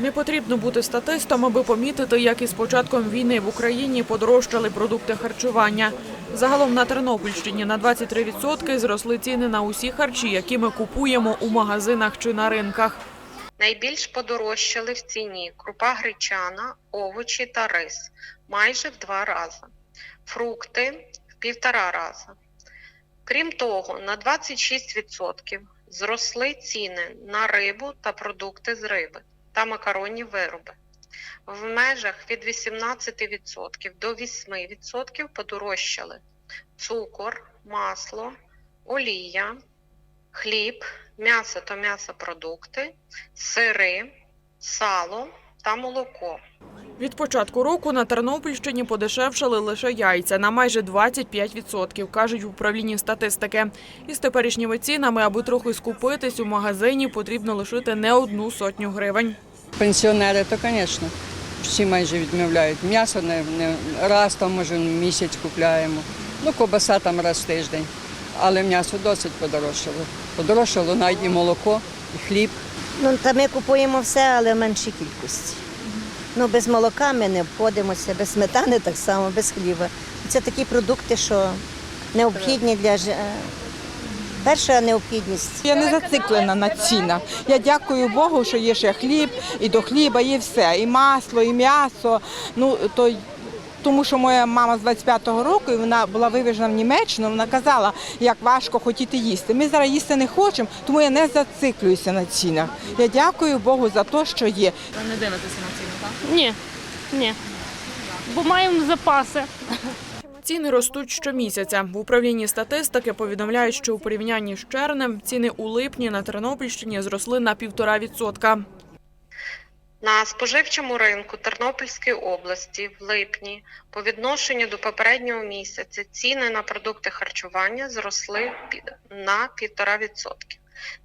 Не потрібно бути статистом, аби помітити, як із початком війни в Україні подорожчали продукти харчування. Загалом на Тернопільщині на 23% зросли ціни на усі харчі, які ми купуємо у магазинах чи на ринках. Найбільш подорожчали в ціні крупа гречана, овочі та рис майже в два рази, фрукти в півтора рази. Крім того, на 26% зросли ціни на рибу та продукти з риби та макаронні вироби. В межах від 18% до 8% подорожчали цукор, масло, олія, хліб, м'ясо та м'ясопродукти, сири, сало та молоко. Від початку року на Тернопільщині подешевшали лише яйця на майже 25%, кажуть в управлінні статистики. Із теперішніми цінами, аби трохи скупитись у магазині, потрібно лишити не одну сотню гривень. Пенсіонери, то, звісно, всі майже відмовляють. М'ясо не, не раз там, може, місяць купляємо. Ну, кобаса там раз в тиждень. Але м'ясо досить подорожчало. Подорожчало навіть і молоко, і хліб. Ну, та ми купуємо все, але в меншій кількості. Ну, без молока ми не обходимося, без сметани так само, без хліба. Це такі продукти, що необхідні для перша необхідність. Я не зациклена на цінах. Я дякую Богу, що є ще хліб, і до хліба є все, і масло, і м'ясо. Ну то тому що моя мама з 25-го року і вона була вивезена в Німеччину. Вона казала, як важко хотіти їсти. Ми зараз їсти не хочемо, тому я не зациклююся на цінах. Я дякую Богу за те, що є. Не дивитися на ціни, так? Ні, ні. Бо маємо запаси. Ціни ростуть щомісяця. В управлінні статистики повідомляють, що у порівнянні з червнем ціни у липні на Тернопільщині зросли на півтора відсотка. На споживчому ринку Тернопільської області в липні по відношенню до попереднього місяця ціни на продукти харчування зросли на 1,5%.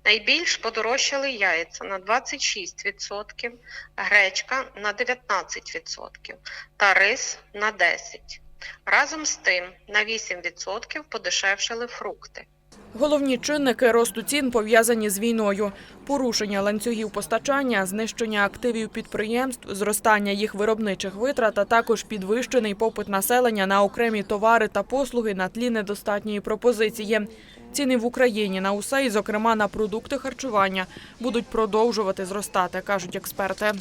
Найбільш подорожчали яйця на 26%, гречка на 19% та рис на 10%. Разом з тим на 8% подешевшали фрукти. Головні чинники росту цін пов'язані з війною: порушення ланцюгів постачання, знищення активів підприємств, зростання їх виробничих витрат, а також підвищений попит населення на окремі товари та послуги на тлі недостатньої пропозиції. Ціни в Україні на усе, і зокрема на продукти харчування, будуть продовжувати зростати, кажуть експерти.